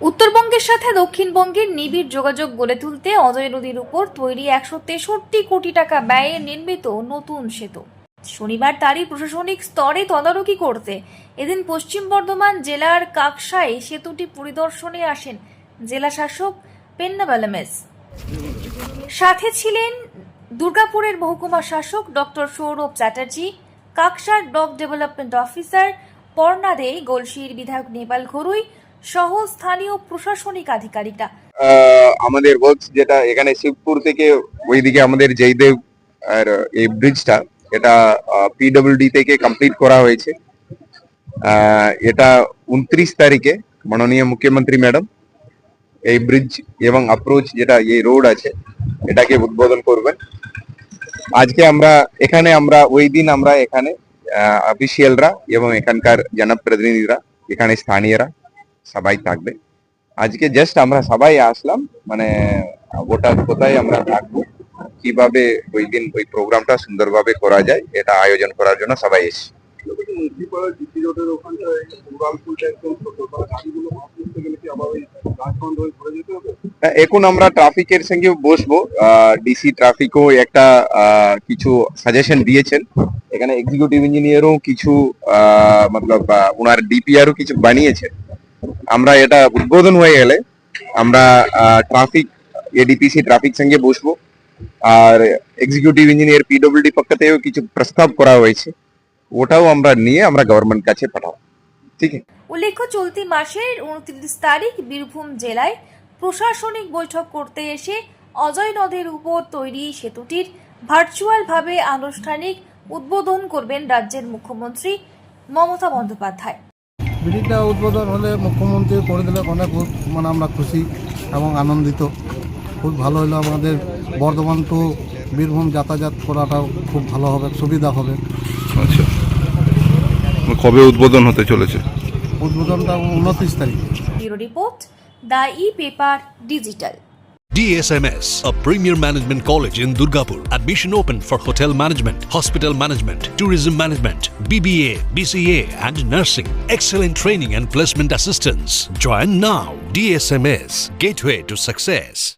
উত্তরবঙ্গের সাথে দক্ষিণবঙ্গের নিবিড় যোগাযোগ গড়ে তুলতে অজয় নদীর উপর তৈরি একশো তেষট্টি কোটি টাকা ব্যয়ে নির্মিত নতুন সেতু। শনিবার তারই প্রশাসনিক স্তরে তদারকি করতে এদিন পশ্চিম বর্ধমান জেলার কাকসায় সেতুটি পরিদর্শনে আসেন জেলা শাসক পেন্নাবালামেস সাথে ছিলেন দুর্গাপুরের মহকুমা শাসক ডক্টর সৌরভ চ্যাটার্জি, কাকসার ব্লক ডেভেলপমেন্ট অফিসার পর্ণা গলসির বিধায়ক নেপাল ঘরুই সহ স্থানীয় প্রশাসনিক আধিকারিকরা। আমাদের ওয়ার্কস যেটা এখানে শিবপুর থেকে ওইদিকে আমাদের জয়দেব, আর এই ব্রিজটা এটা পিডব্লিউডি থেকে কমপ্লিট করা হয়েছে। এটা উনত্রিশ তারিখে মাননীয় মুখ্যমন্ত্রী ম্যাডাম এই ব্রিজ এবং অ্যাপ্রোচ যেটা, এই রোড আছে, এটাকে উদ্বোধন করবেন। আজকে আমরা, এখানে আমরা ওই দিন আমরা এখানে অফিসিয়ালরা এবং এখানকার জনপ্রতিনিধিরা, এখানে স্থানীয়রা সবাই থাকবে। আজকে জাস্ট আমরা সবাই আসলাম মানে ওটা কোথায় আমরা থাকব, কীভাবে ওই দিন ওই প্রোগ্রামটা সুন্দরভাবে করা যায়, এটা আয়োজন করার জন্য সবাই করতে গেলে কি আবার এখন আমরা ট্রাফিকের সঙ্গে বসবো। ডিসি ট্রাফিকও একটা কিছু সাজেশন দিয়েছেন। এখানে এক্সিকিউটিভ ইঞ্জিনিয়ারও কিছু মতলব ওনার ডিপিআরও কিছু বানিয়েছেন। আমরা এটা উদ্বোধন হয়ে গেলে আমরা ট্রাফিক এডিপিসি ট্রাফিক সঙ্গে বসবো। আর এক্সিকিউটিভ ইঞ্জিনিয়ার পিডব্লিউডি পক্ষ থেকেও কিছু প্রস্তাব করা হয়েছে। ওটাও আমরা নিয়ে আমরা গভর্নমেন্ট কাছে পাঠাবো। ঠিক আছে? উল্লেখ্য চলতি মাসের উনত্রিশ তারিখ বীরভূম জেলায় প্রশাসনিক বৈঠক করতে এসে অজয় নদের উপর তৈরি সেতুটির ভার্চুয়ালভাবে আনুষ্ঠানিক উদ্বোধন করবেন রাজ্যের মুখ্যমন্ত্রী মমতা বন্দ্যোপাধ্যায়। ব্রিজটা উদ্বোধন হলে মুখ্যমন্ত্রী করে দিলে অনেক খুব মানে আমরা খুশি এবং আনন্দিত। খুব ভালো হলো আমাদের বর্ধমান টু বীরভূম যাতায়াত করাটাও খুব ভালো হবে সুবিধা হবে। আচ্ছা। কবে উদ্বোধন হতে চলেছে? উদ্বোধনটা উনত্রিশ তারিখ bureau report the e paper digital DSMS, a premier management college in Durgapur. Admission open for hotel management, hospital management, tourism management, BBA, BCA, and nursing. Excellent training and placement assistance. Join now. DSMS, gateway to success.